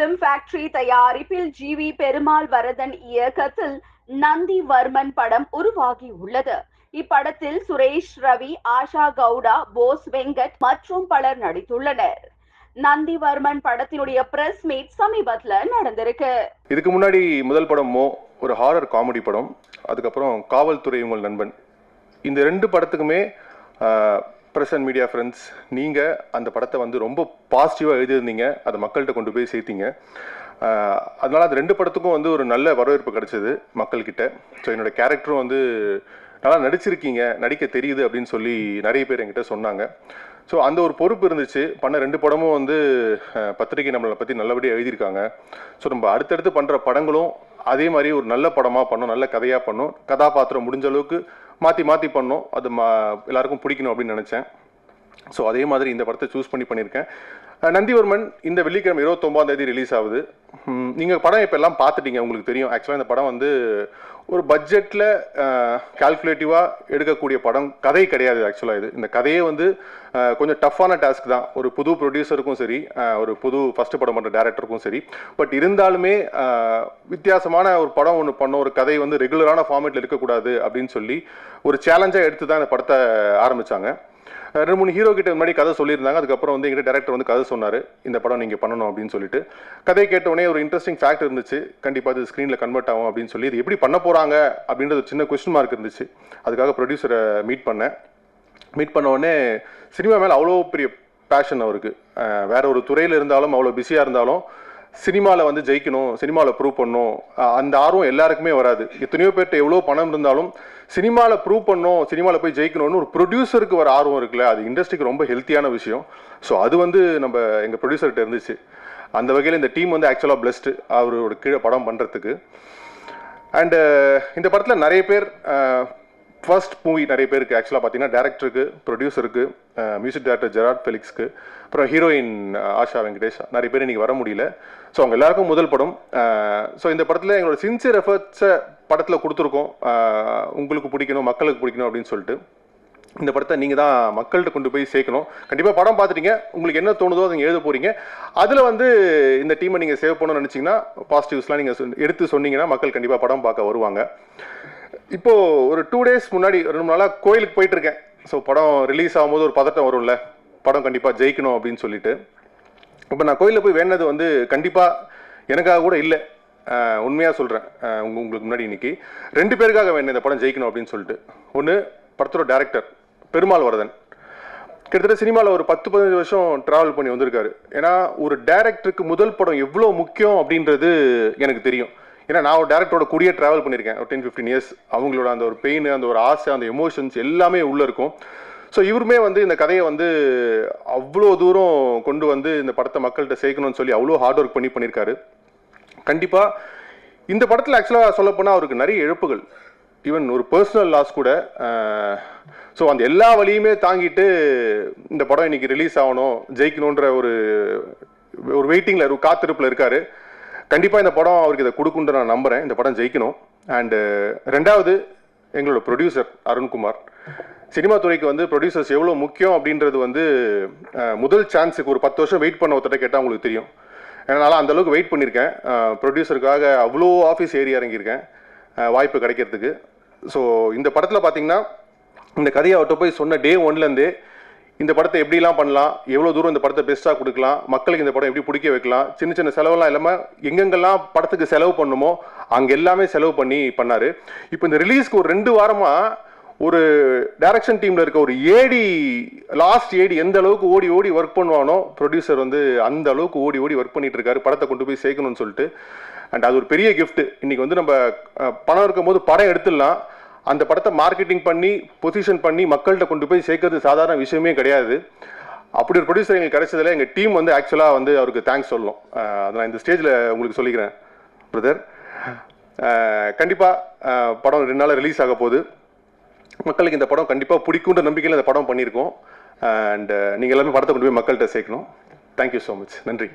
Film factory தயாரிப்பில் G V Perumal Varadhan இயக்கத்தில் நந்திவர்மன் படம் உருவாகி உள்ளது. இப்படத்தில் சுரேஷ் ரவி ஆஷா கவுடா போஸ் வெங்கட் மற்றும் பலர் நடித்துள்ளனர். நந்திவர்மன் படத்தினுடைய பிரஸ் மீட் சமீபத்துல நடந்திருக்கு. இதுக்கு முன்னாடி முதல் படம் மோ ஒரு ஹாரர் காமெடி படம் அதுக்கப்புறம் காவல்துறை உங்கள் நண்பன். இந்த ரெண்டு படத்துக்குமே ப்ரெஸ் அண்ட் மீடியா ஃப்ரெண்ட்ஸ் நீங்கள் அந்த படத்தை வந்து ரொம்ப பாசிட்டிவாக எழுதியிருந்தீங்க. அதை மக்கள்கிட்ட கொண்டு போய் சேர்த்தீங்க. அதனால் அது ரெண்டு படத்துக்கும் வந்து ஒரு நல்ல வரவேற்பு கிடச்சிது மக்கள்கிட்ட. ஸோ என்னோட கேரக்டரும் வந்து நல்லா நடிச்சிருக்கீங்க நடிக்க தெரியுது அப்படின்னு சொல்லி நிறைய பேர் என்கிட்ட சொன்னாங்க. ஸோ அந்த ஒரு பொறுப்பு இருந்துச்சு. பண்ண ரெண்டு படமும் வந்து பத்திரிகை நம்மளை பற்றி நல்லபடியாக எழுதியிருக்காங்க. ஸோ நம்ம அடுத்தடுத்து பண்ணுற படங்களும் அதே மாதிரி ஒரு நல்ல படமாக பண்ணும் நல்ல கதையாக பண்ணும் கதாபாத்திரம் முடிஞ்ச அளவுக்கு மாற்றி மாற்றி பண்ணோம் அது மா எல்லாருக்கும் பிடிக்கணும் அப்படின்னு நினச்சேன். ஸோ அதே மாதிரி இந்த படத்தை சூஸ் பண்ணி பண்ணியிருக்கேன். நந்திவர்மன் இந்த வெள்ளிக்கிழமை இருபத்தொம்பதாம் தேதி ரிலீஸ் ஆகுது. நீங்கள் படம் இப்போ எல்லாம் பார்த்துட்டீங்க உங்களுக்கு தெரியும். ஆக்சுவலாக இந்த படம் வந்து ஒரு பட்ஜெட்டில் கால்குலேட்டிவாக எடுக்கக்கூடிய படம் கதை கிடையாது ஆக்சுவலாக இது. இந்த கதையே வந்து கொஞ்சம் டஃப்பான டாஸ்க் தான். ஒரு புது ப்ரொடியூசருக்கும் சரி ஒரு புது ஃபஸ்ட்டு படம் பண்ணுற டேரக்டருக்கும் சரி. பட் இருந்தாலுமே வித்தியாசமான ஒரு படம் ஒன்று பண்ண ஒரு கதை வந்து ரெகுலரான ஃபார்மேட்டில் இருக்கக்கூடாது அப்படின்னு சொல்லி ஒரு சேலஞ்சாக எடுத்து தான் இந்த படத்தை ஆரம்பித்தாங்க ரெண்டு மூணு ஹீரோ கிட்ட முன்னாடி கதை சொல்லியிருந்தாங்க. அதுக்கப்புறம் வந்து எங்கிட்ட டேரக்டர் வந்து கதை சொன்னார். இந்த படம் நீங்கள் பண்ணணும் அப்படின்னு சொல்லிட்டு. கதை கேட்ட உடனே ஒரு இன்ட்ரெஸ்டிங் ஃபேக்ட் இருந்துச்சு. கண்டிப்பாக அது ஸ்க்ரீனில் கன்வெர்ட் ஆகும் அப்படின்னு சொல்லி இது எப்படி பண்ண போகிறாங்க அப்படின்றது சின்ன கொஸ்டின் மார்க் இருந்துச்சு. அதுக்காக ப்ரொடியூசரை மீட் பண்ணேன். மீட் பண்ண உடனே சினிமா மேலே அவ்வளோ பெரிய பேஷன் அவருக்கு. வேற ஒரு துறையில் இருந்தாலும் அவ்வளோ பிஸியாக இருந்தாலும் சினிமாவில் வந்து ஜெயிக்கணும் சினிமாவில் ப்ரூவ் பண்ணணும். அந்த ஆர்வம் எல்லாருக்குமே வராது. எத்தனையோ பேர்கிட்ட எவ்வளோ பணம் இருந்தாலும் சினிமாவில் ப்ரூவ் பண்ணணும் சினிமாவில் போய் ஜெயிக்கணும்னு ஒரு ப்ரொடியூசருக்கு வர ஆர்வம் இருக்குல்ல அது இண்டஸ்ட்ரிக்கு ரொம்ப ஹெல்த்தியான விஷயம். ஸோ அது வந்து நம்ம எங்கள் ப்ரொடியூசர்கிட்ட இருந்துச்சு. அந்த வகையில் இந்த டீம் வந்து ஆக்சுவலாக பிளஸ்டு அவரோட கீழே படம் பண்ணுறதுக்கு அண்டு இந்த படத்தில் நிறைய பேர் ஃபர்ஸ்ட் மூவி நிறைய பேருக்கு ஆக்சுவலாக பார்த்தீங்கன்னா டேரக்டருக்கு ப்ரொடியூசருக்கு மியூசிக் டேரக்டர் ஜெராட் ஃபெலிக்ஸ்க்கு அப்புறம் ஹீரோயின் ஆஷா வெங்கடேஷ் நிறைய பேர் இன்றைக்கி வர முடியல. ஸோ அவங்க எல்லாருக்கும் முதல் படம். ஸோ இந்த படத்தில் எங்களோட சின்சியர் எஃபர்ட்ஸை படத்தில் கொடுத்துருக்கோம். உங்களுக்கு பிடிக்கணும் மக்களுக்கு பிடிக்கணும் அப்படின்னு சொல்லிட்டு. இந்த படத்தை நீங்கள் தான் மக்கள்கிட்ட கொண்டு போய் சேர்க்கணும். கண்டிப்பாக படம் பார்த்துட்டீங்க. உங்களுக்கு என்ன தோணுதோ அதை எழுத போகிறீங்க அதில் வந்து இந்த டீமை நீங்கள் சேவ் பண்ணணும்னு நினச்சிங்கன்னா பாசிட்டிவ்ஸ்லாம் நீங்கள் எடுத்து சொன்னீங்கன்னா மக்கள் கண்டிப்பாக படம் பார்க்க வருவாங்க. இப்போ ஒரு டூ டேஸ் முன்னாடி ரெண்டு மூணு நாளாக கோயிலுக்கு போயிட்டு இருக்கேன் ஸோ படம் ரிலீஸ் ஆகும்போது ஒரு பதட்டம் வரும்ல. படம் கண்டிப்பாக ஜெயிக்கணும் அப்படின்னு சொல்லிட்டு. இப்போ நான் கோயிலில் போய் வேணது வந்து கண்டிப்பாக எனக்காக கூட இல்லை. உண்மையாக சொல்கிறேன் உங்க உங்களுக்கு முன்னாடி இன்னைக்கு. ரெண்டு பேருக்காக வேணும் இந்த படம் ஜெயிக்கணும் அப்படின்னு சொல்லிட்டு. ஒன்று படத்தோட டேரக்டர் பெருமாள் வரதன் கிட்டத்தட்ட சினிமாவில் ஒரு பத்து பதினஞ்சு வருஷம் ட்ராவல் பண்ணி வந்திருக்காரு. ஏன்னா ஒரு டேரக்டருக்கு முதல் படம் எவ்வளோ முக்கியம் அப்படின்றது எனக்கு தெரியும். ஏன்னா நான் ஒரு டேரக்டரோட கூடிய ட்ராவல் பண்ணியிருக்கேன். ஒரு டென் ஃபிஃப்டீன் இயர்ஸ் அவங்களோட அந்த ஒரு பெயின் அந்த ஒரு ஆசை அந்த எமோஷன்ஸ் எல்லாமே உள்ளே இருக்கும். ஸோ இவருமே வந்து இந்த கதையை வந்து அவ்வளோ தூரம் கொண்டு வந்து இந்த படத்தை மக்கள்கிட்ட சேர்க்கணும்னு சொல்லி அவ்வளோ ஹார்ட் ஒர்க் பண்ணி பண்ணியிருக்காரு. கண்டிப்பாக இந்த படத்தில் ஆக்சுவலாக சொல்லப்போனால் அவருக்கு நிறைய இழப்புகள். ஈவன் ஒரு பர்சனல் லாஸ் கூட ஸோ அந்த எல்லா வழியுமே தாங்கிட்டு இந்த படம் இன்னைக்கு ரிலீஸ் ஆகணும் ஜெயிக்கணுன்ற ஒரு ஒரு வெயிட்டிங்கில் ஒரு காத்திருப்பில் இருக்காரு. கண்டிப்பாக இந்த படம் அவருக்கு இதை கொடுக்குன்ற நான் நம்புகிறேன் இந்த படம் ஜெயிக்கணும். அண்டு uh, ரெண்டாவது எங்களோட ப்ரொடியூசர் அருண்குமார். சினிமா துறைக்கு வந்து ப்ரொடியூசர்ஸ் எவ்வளோ முக்கியம் அப்படின்றது வந்து uh, முதல் சான்ஸுக்கு ஒரு பத்து வருஷம் வெயிட் பண்ண ஒருத்தட்ட கேட்டால் உங்களுக்கு தெரியும். என்னால் அந்த அளவுக்கு வெயிட் பண்ணியிருக்கேன். Uh, ப்ரொடியூசருக்காக அவ்வளோ ஆஃபீஸ் ஏறி இறங்கியிருக்கேன். வாய்ப்பு கிடைக்கிறதுக்கு. ஸோ இந்த படத்தில் பார்த்தீங்கன்னா இந்த கதையை அவர்கிட்ட போய் சொன்ன டே ஒன்லேருந்தே இந்த படத்தை எப்படிலாம் பண்ணலாம்? எவ்வளோ தூரம் இந்த படத்தை பெஸ்ட்டாக கொடுக்கலாம்? மக்களுக்கு இந்த படம் எப்படி பிடிக்க வைக்கலாம்? சின்ன சின்ன செலவெல்லாம் இல்லாமல் எங்கெங்கெல்லாம் படத்துக்கு செலவு பண்ணுமோ அங்கே எல்லாமே செலவு பண்ணி பண்ணார். இப்போ இந்த ரிலீஸ்க்கு ஒரு ரெண்டு வாரமாக ஒரு டைரக்ஷன் டீமில் இருக்க ஒரு ஏடி லாஸ்ட் ஏடி எந்த அளவுக்கு ஓடி ஓடி ஒர்க் பண்ணுவானோ ப்ரொடியூசர் வந்து அந்த அளவுக்கு ஓடி ஓடி ஒர்க் பண்ணிட்டு இருக்காரு. படத்தை கொண்டு போய் சேர்க்கணும்னு சொல்லிட்டு. அண்ட் அது ஒரு பெரிய கிஃப்ட் இன்னைக்கு வந்து நம்ம பணம் இருக்கும் இருக்கும்போது படம் எடுத்துடலாம். அந்த படத்தை மார்க்கெட்டிங் பண்ணி பொசிஷன் பண்ணி மக்கள்கிட்ட கொண்டு போய் சேர்க்கறது சாதாரண விஷயமே கிடையாது. அப்படி ஒரு ப்ரொடியூசர் எங்களுக்கு கிடைச்சதுல எங்கள் டீம் வந்து ஆக்சுவலாக வந்து அவருக்கு தேங்க்ஸ் சொல்லணும். அதை நான் இந்த ஸ்டேஜில் உங்களுக்கு சொல்லிக்கிறேன் பிரதர் கண்டிப்பாக படம் ரெண்டு நாள் ரிலீஸ் ஆக போகுது. மக்களுக்கு இந்த படம் கண்டிப்பாக பிடிக்குன்ற நம்பிக்கையில் இந்த படம் பண்ணியிருக்கோம். அண்ட் நீங்கள் எல்லாமே படத்தை கொண்டு போய் மக்கள்கிட்ட சேர்க்கணும். தேங்க்யூ ஸோ மச் நன்றி.